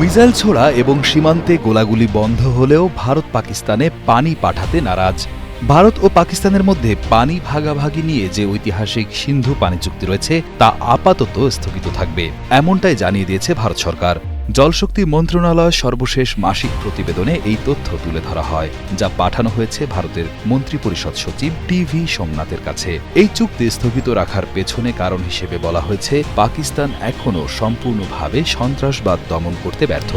Missile ছোড়া এবং সীমান্তে গোলাগুলি বন্ধ হলেও ভারত পাকিস্তানে পানি পাঠাতে নারাজ। ভারত ও পাকিস্তানের মধ্যে পানি ভাগাভাগি নিয়ে যে ঐতিহাসিক সিন্ধু পানি চুক্তি রয়েছে, তা আপাতত স্থগিত থাকবে, এমনটাই জানিয়ে দিয়েছে ভারত সরকার। জলশক্তি মন্ত্রণালয় সর্বশেষ মাসিক প্রতিবেদনে এই তথ্য তুলে ধরা হয়, যা পাঠানো হয়েছে ভারতের মন্ত্রিপরিষদ সচিব টিভি সোমনাথের কাছে। এই চুক্তি স্থগিত রাখার পেছনে কারণ হিসেবে বলা হয়েছে, পাকিস্তান এখনও সম্পূর্ণভাবে সন্ত্রাসবাদ দমন করতে ব্যর্থ।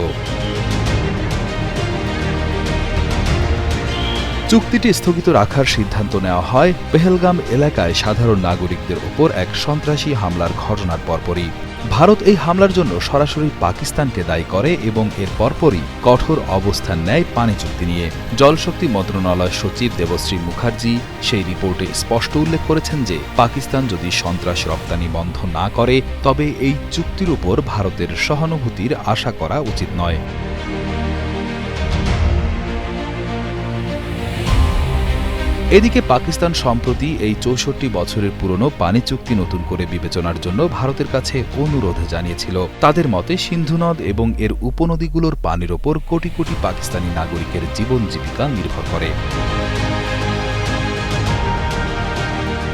চুক্তিটি স্থগিত রাখার সিদ্ধান্ত নেওয়া হয়, পেহেলগাম এলাকায় সাধারণ নাগরিকদের ওপর এক সন্ত্রাসী হামলার ঘটনার পরপরই। ভারত এই হামলার জন্য সরাসরি পাকিস্তানকে দায়ী করে এবং এর পরপরই কঠোর অবস্থান নেয় পানি চুক্তি নিয়ে। জলশক্তি মন্ত্রণালয় সচিব দেবশ্রী মুখার্জি সেই রিপোর্টে স্পষ্ট উল্লেখ করেছেন যে, পাকিস্তান যদি সন্ত্রাস রপ্তানি বন্ধ না করে, তবে এই চুক্তির উপর ভারতের সহানুভূতির আশা করা উচিত নয়। এদিকে পাকিস্তান সম্প্রতি এই চৌষট্টি বছরের পুরনো পানি চুক্তি নতুন করে বিবেচনার জন্য ভারতের কাছে অনুরোধ জানিয়েছিল। তাদের মতে, সিন্ধু নদ এবং এর উপনদীগুলোর পানির ওপর কোটি কোটি পাকিস্তানি নাগরিকের জীবন জীবিকা নির্ভর করে।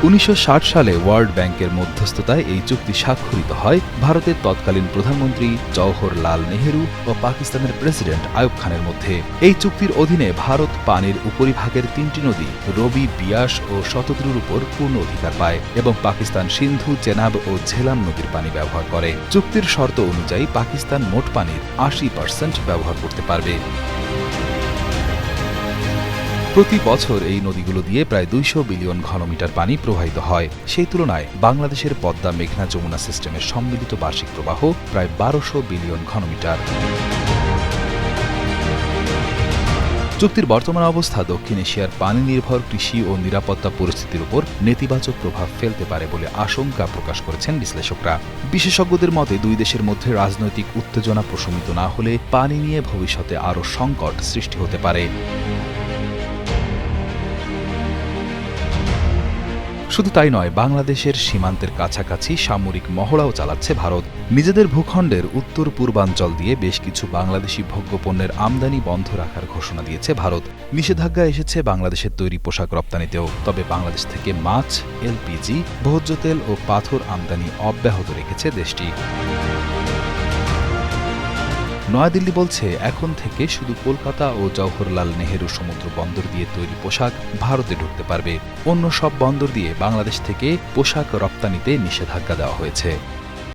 উনিশশো ষাট সালে ওয়ার্ল্ড ব্যাংকের মধ্যস্থতায় এই চুক্তি স্বাক্ষরিত হয়। ভারতের তৎকালীন প্রধানমন্ত্রী জওহরলাল নেহেরু ও পাকিস্তানের প্রেসিডেন্ট আয়ুব খানের মধ্যে। এই চুক্তির অধীনে ভারত পানির উপরিভাগের তিনটি নদী, রবি, বিয়াস ও শতদ্রুর উপর পূর্ণ অধিকার পায় এবং পাকিস্তান সিন্ধু, চেনাব ও ঝেলাম নদীর পানি ব্যবহার করে। চুক্তির শর্ত অনুযায়ী পাকিস্তান মোট পানির আশি পার্সেন্ট ব্যবহার করতে পারবে। প্রতি বছর এই নদীগুলো দিয়ে প্রায় দুইশো বিলিয়ন ঘনমিটার পানি প্রবাহিত হয়। সেই তুলনায় বাংলাদেশের পদ্মা মেঘনা যমুনা সিস্টেমের সম্মিলিত বার্ষিক প্রবাহ প্রায় বারোশো বিলিয়ন ঘনমিটার। চুক্তির বর্তমান অবস্থা দক্ষিণ এশিয়ার পানি নির্ভর কৃষি ও নিরাপত্তা পরিস্থিতির উপর নেতিবাচক প্রভাব ফেলতে পারে বলে আশঙ্কা প্রকাশ করেছেন বিশ্লেষকরা। বিশেষজ্ঞদের মতে, দুই দেশের মধ্যে রাজনৈতিক উত্তেজনা প্রশমিত না হলে পানি নিয়ে ভবিষ্যতে আরও সংকট সৃষ্টি হতে পারে। শুধু তাই নয়, বাংলাদেশের সীমান্তের কাছাকাছি সামরিক মহড়াও চালাচ্ছে ভারত। নিজেদের ভূখণ্ডের উত্তর পূর্বাঞ্চল দিয়ে বেশ কিছু বাংলাদেশি ভোগ্যপণ্যের আমদানি বন্ধ রাখার ঘোষণা দিয়েছে ভারত। নিষেধাজ্ঞা এসেছে বাংলাদেশের তৈরি পোশাক রপ্তানিতেও। তবে বাংলাদেশ থেকে মাছ, এলপিজি ভোজ্য তেল ও পাথর আমদানি অব্যাহত রেখেছে দেশটি। নয়াদিল্লি বলছে, এখন থেকে শুধু কলকাতা ও জওহরলাল নেহেরু সমুদ্র বন্দর দিয়ে তৈরি পোশাক ভারতে ঢুকতে পারবে। অন্য সব বন্দর দিয়ে বাংলাদেশ থেকে পোশাক রপ্তানিতে নিষেধাজ্ঞা দেওয়া হয়েছে।